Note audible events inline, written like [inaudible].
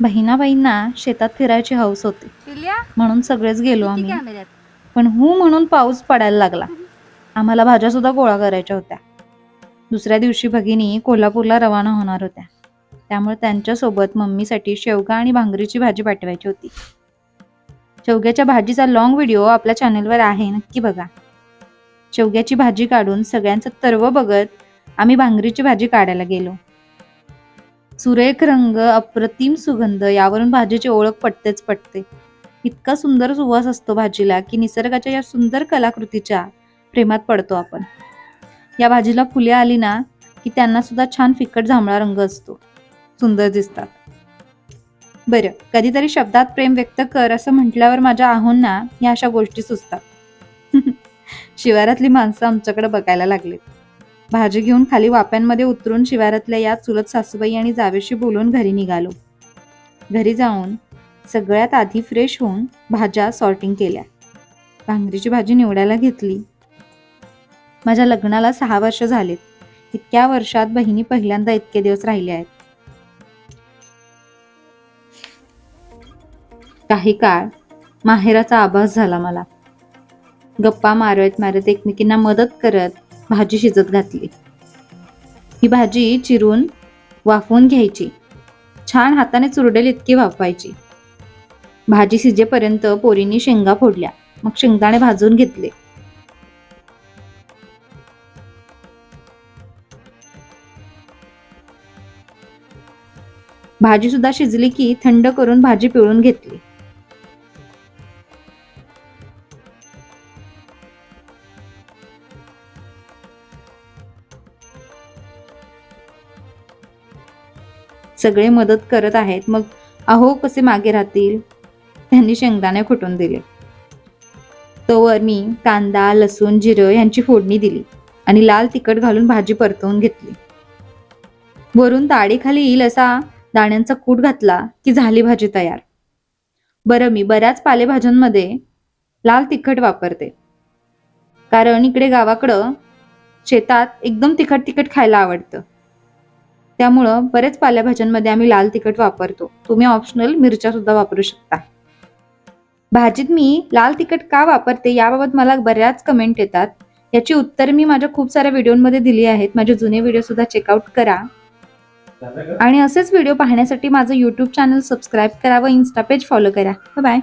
बहिणाबाईंना शेतात फिरायची हौस होती. म्हणून सगळेच गेलो आम्ही. पण हू म्हणून पाऊस पडायला लागला. आम्हाला भाज्या सुद्धा गोळा करायच्या होत्या. दुसऱ्या दिवशी भगिनी कोल्हापूरला रवाना होणार होत्या. त्यामुळे त्यांच्यासोबत मम्मीसाठी शेवगा आणि भांगरीची भाजी पाठवायची होती. शेवग्याच्या भाजीचा लॉंग व्हिडिओ आपल्या चॅनलवर आहे नक्की बघा. शेवग्याची भाजी काढून सगळ्यांचं तरव बघत आम्ही भांगरीची भाजी काढायला गेलो. सुरेख रंग अप्रतिम सुगंध यावरून भाजीची ओळख पटतेच पटते. इतका सुंदर सुवास असतो भाजीला की निसर्गाच्या या सुंदर कलाकृतीच्या प्रेमात पडतो आपण. या भाजीला फुले आली ना की त्यांना सुद्धा छान फिकट जांभळा रंग असतो. सुंदर दिसतात. बरं कधीतरी शब्दात प्रेम व्यक्त कर असं म्हटल्यावर माझ्या आहोंना या अशा गोष्टी सुचतात. [laughs] शिवारातली माणसं आमच्याकडे बघायला लागलीत. भाजी घेऊन खाली वाप्यांमध्ये उतरून शिवारातल्या या चुलत सासूबाई आणि जावेशी बोलून घरी निघालो. घरी जाऊन सगळ्यात आधी फ्रेश होऊन भाज्या सॉर्टिंग केल्या. भांगरीची भाजी निवडायला घेतली. माझ्या लग्नाला सहा वर्ष झालेत. इतक्या वर्षात बहिणी पहिल्यांदा इतके दिवस राहिले आहेत. काही काळ माहेराचा आभास झाला मला. गप्पा मारत मारत एकमेकींना मदत करत भाजी शिजत घातली. ही भाजी चिरून वाफवून घ्यायची. छान हाताने चुरडेल इतकी वाफवायची. भाजी शिजेपर्यंत पोरींनी शेंगा फोडल्या. मग शेंगदाणे भाजून घेतले. भाजी सुद्धा शिजली की थंड करून भाजी पिळून घेतली. सगळे मदत करत आहेत मग अहो कसे मागे राहतील? त्यांनी शेंगदाणे खुटून दिले. तोवर मी कांदा लसूण जिरं यांची फोडणी दिली आणि लाल तिखट घालून भाजी परतवून घेतली. वरून ताडीखाली येईल असा दाण्यांचा कूट घातला की झाली भाजी तयार. बरं मी बऱ्याच पालेभाज्यांमध्ये लाल तिखट वापरते. कारण इकडे गावाकडं शेतात एकदम तिखट तिखट खायला आवडतं. त्यामुळं बरेच पालेभाज्यांमध्ये आम्ही लाल तिखट वापरतो. तुम्ही ऑप्शनल मिरच्या सुद्धा वापरू शकता. भाजीत मी लाल तिखट का वापरते याबाबत मला बऱ्याच कमेंट येतात. याची उत्तर मी माझ्या खूप साऱ्या व्हिडिओमध्ये दिली आहेत. माझे जुने व्हिडिओ सुद्धा चेकआउट करा. आणि असेच व्हिडिओ पाहण्यासाठी माझं यूट्यूब चॅनल सबस्क्राईब करा व इन्स्टा पेज फॉलो करा. बाय